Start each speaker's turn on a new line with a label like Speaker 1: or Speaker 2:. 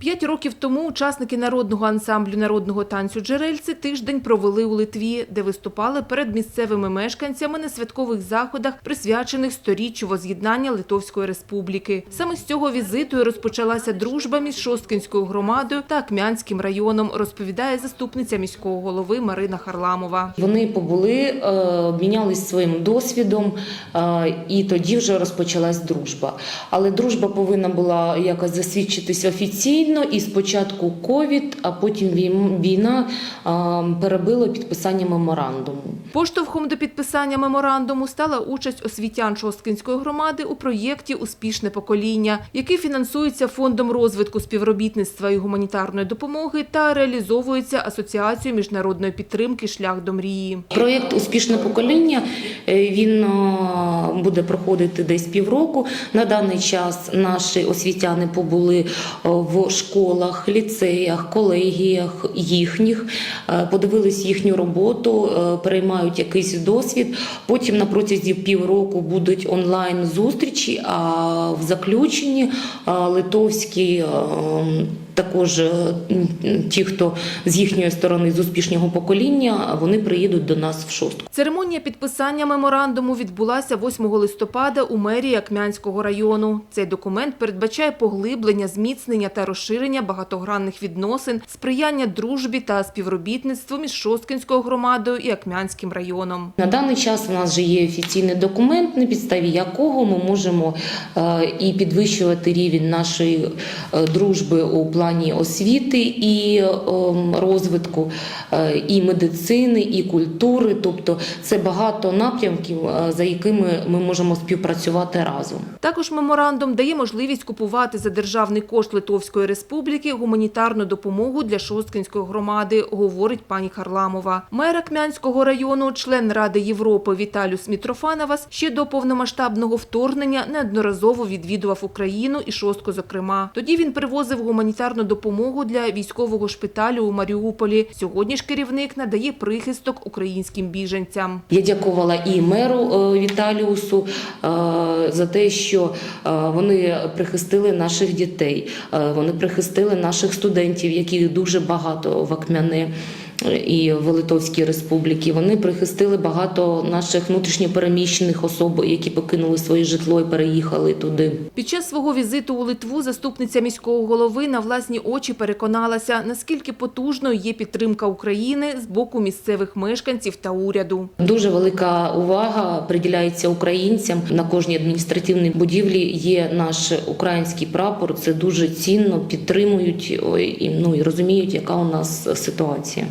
Speaker 1: П'ять років тому учасники народного ансамблю народного танцю «Джерельці» тиждень провели у Литві, де виступали перед місцевими мешканцями на святкових заходах, присвячених сторіччю воз'єднання Литовської республіки. Саме з цього візиту розпочалася дружба між Шосткинською громадою та Акмянським районом, розповідає заступниця міського голови Марина Харламова.
Speaker 2: Вони побули, е, обмінялись своїм досвідом, е, і тоді вже розпочалась дружба. Але дружба повинна була якось засвідчитись офіційно. І спочатку ковід, а потім війна перебила підписання меморандуму.
Speaker 1: Поштовхом до підписання меморандуму стала участь освітян Шосткинської громади у проєкті Успішне покоління, який фінансується фондом розвитку співробітництва і гуманітарної допомоги та реалізовується асоціацією міжнародної підтримки Шлях до мрії.
Speaker 2: Проєкт Успішне покоління е, він буде проходити десь півроку. На даний час наші освітяни побули в школах, ліцеях, колегіях їхніх, е, подивились їхню роботу, приймають переймають якийсь досвід. Потім на протязі півроку будуть онлайн зустрічі. А в заключенні е, литовські. Також е, ті, хто з їхньої сторони з успішного покоління, вони приїдуть до нас в шостку.
Speaker 1: Церемонія підписання меморандуму відбулася 8 листопада у мерії Акмянського району. Цей документ передбачає поглиблення, зміцнення та розширення багатогранних відносин, сприяння дружбі та співробітництву між Шосткинською громадою і Акмянським районом.
Speaker 2: На даний час у нас вже є офіційний документ, на підставі якого ми можемо е, і підвищувати рівень нашої е, дружби у плані освіти і е, розвитку, е, і медицини, і культури. Тобто це багато напрямків, е, за якими ми можемо співпрацювати разом.
Speaker 1: Також меморандум дає можливість купувати за державний кошт Литовської республіки гуманітарну допомогу для Шосткинської громади, говорить пані Харламова. Мер Акмянського району, член Ради Європи Віталюс Мітрофановас ще до повномасштабного вторгнення неодноразово відвідував Україну і Шостку зокрема. Тоді він привозив гуманітарну допомогу для військового шпиталю у Маріуполі. Сьогодні ж керівник надає прихисток українським біженцям.
Speaker 2: Я дякувала і меру е, Віталіусу е, за те, що е, вони прихистили наших дітей, вони прихистили наших студентів, яких дуже багато в Акмяне і в Литовській республіці. Вони прихистили багато наших внутрішньопереміщених особ, які покинули своє житло і переїхали туди.
Speaker 1: Під час свого візиту у Литву заступниця міського голови на власні очі переконалася, наскільки потужною є підтримка України з боку місцевих мешканців та уряду.
Speaker 2: Дуже велика увага приділяється українцям. На кожній адміністративній будівлі є наш український прапор. Це дуже цінно підтримують і ну і розуміють, яка у нас ситуація.